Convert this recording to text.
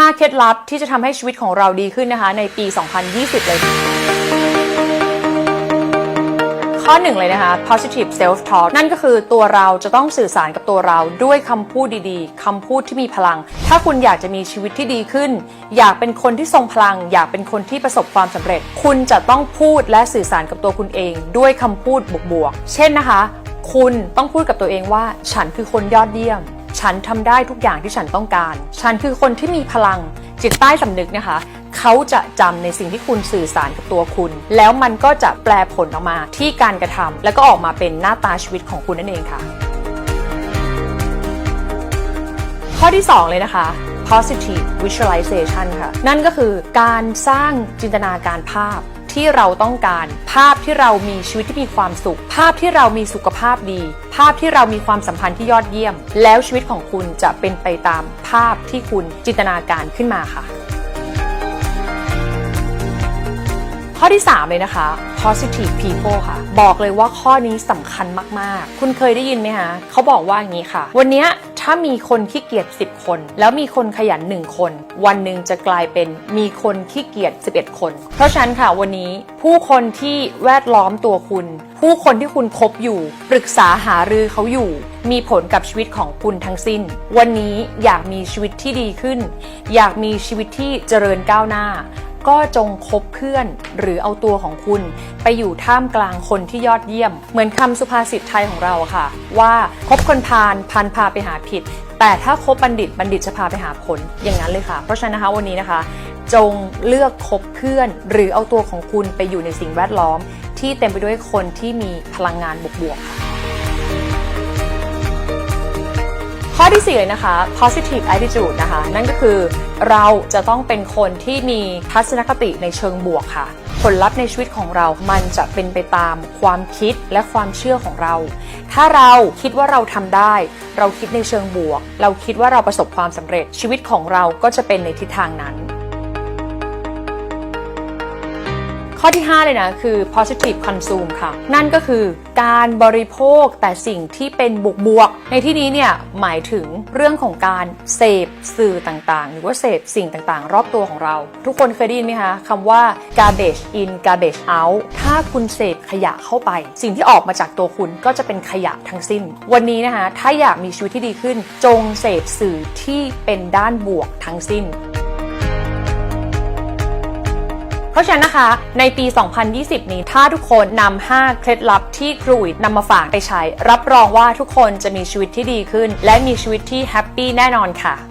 5 เคล็ดลับที่จะทำให้ชีวิตของเราดีขึ้นนะคะ ในปี 2020 เลย ข้อหนึ่งเลยนะคะ positive self talk นั่นก็คือตัวเราจะต้องสื่อสารกับตัวเราด้วยคำพูดดีๆคำพูดที่มีพลัง ถ้าคุณอยากจะมีชีวิตที่ดีขึ้น อยากเป็นคนที่ทรงพลัง อยากเป็นคนที่ประสบความสำเร็จ คุณจะต้องพูดและสื่อสารกับตัวคุณเอง ด้วยคำพูดบวกๆ เช่นนะคะ คุณต้องพูดกับตัวเองว่า ฉันคือคนยอดเยี่ยม ฉันทำได้ทุกอย่างที่ฉันต้องการ ฉันคือคนที่มีพลังจิตใต้สำนึกนะคะเขาจะจำในสิ่งที่คุณสื่อสารกับตัวคุณ แล้วมันก็จะแปลผลออกมาที่การกระทำแล้วก็ออกมาเป็นหน้าตาชีวิตของคุณนั่นเองค่ะ ข้อที่ 2 เลยนะคะ positive visualization ค่ะ นั่นก็คือการสร้างจินตนาการภาพ ที่เราต้องการ ภาพที่เรามีชีวิตที่มีความสุข ภาพที่เรามีสุขภาพดี ภาพที่เรามีความสัมพันธ์ที่ยอดเยี่ยม แล้วชีวิตของคุณจะเป็นไปตามภาพที่คุณจินตนาการขึ้นมาค่ะ ข้อที่ 3 เลยนะคะ positive people ค่ะ บอกเลยว่าข้อนี้สำคัญมาก ๆ คุณเคยได้ยินไหมคะเขาบอกว่าอย่างนี้ค่ะ วันเนี้ย ถ้ามีคนขี้เกียจ10 คน แล้วมีคนขยัน 1 คน วันหนึ่งจะกลายเป็นมีคนขี้เกียจ11 คน เพราะฉะนั้นค่ะวันนี้ผู้คนที่แวดล้อมตัวคุณ ผู้คนที่คุณคบอยู่ ปรึกษาหารือเขาอยู่ มีผลกับชีวิตของคุณทั้งสิ้น วันนี้อยากมีชีวิตที่ดีขึ้น อยากมีชีวิตที่เจริญก้าวหน้า ก็จงคบเพื่อน หรือเอาตัวของคุณ ไปอยู่ท่ามกลางคนที่ยอดเยี่ยม เหมือนคำสุภาษิตไทยของเราค่ะ ว่าคบคนพาลพันพาไปหาผิด แต่ถ้าคบบัณฑิตบัณฑิตจะพาไปหาผลอย่างนั้นเลยค่ะ เพราะฉะนั้นนะคะวันนี้นะคะ จงเลือกคบเพื่อน หรือเอาตัวของคุณไปอยู่ในสิ่งแวดล้อม ที่เต็มไปด้วยคนที่มีพลังงานบวกๆค่ะ ข้อที่ 4 เลยนะคะ positive attitude นะคะ นั่นก็คือเราจะต้องเป็นคนที่มีทัศนคติในเชิงบวกค่ะ ผลลัพธ์ในชีวิตของเรา มันจะเป็นไปตามความคิดและความเชื่อของเรา ถ้าเราคิดว่าเราทำได้ เราคิดในเชิงบวก เราคิดว่าเราประสบความสำเร็จชีวิตของเราก็จะเป็นในทิศทางนั้น ข้อที่ 5 เลยนะ คือ positive consume ค่ะ นั่นก็คือการบริโภคแต่สิ่งที่เป็นบวกบวก ในที่นี้เนี่ยหมายถึงเรื่องของการเสพสื่อต่างๆ หรือว่าเสพสิ่งต่างๆ รอบตัวของเรา ทุกคนเคยได้ยินไหมคะคำว่า garbage in garbage out ถ้าคุณเสพขยะเข้าไป สิ่งที่ออกมาจากตัวคุณก็จะเป็นขยะทั้งสิ้น วันนี้นะคะ ถ้าอยากมีชีวิตที่ดีขึ้น จงเสพสื่อที่เป็นด้านบวกทั้งสิ้น ราะฉะนั้นนะคะในปี 2020 นี้ถ้าทุกคนนำ5เคล็ดลับที่ครูอิดนำมาฝากไปใช้ รับรองว่าทุกคนจะมีชีวิตที่ดีขึ้น และมีชีวิตที่แฮปปี้แน่นอนค่ะ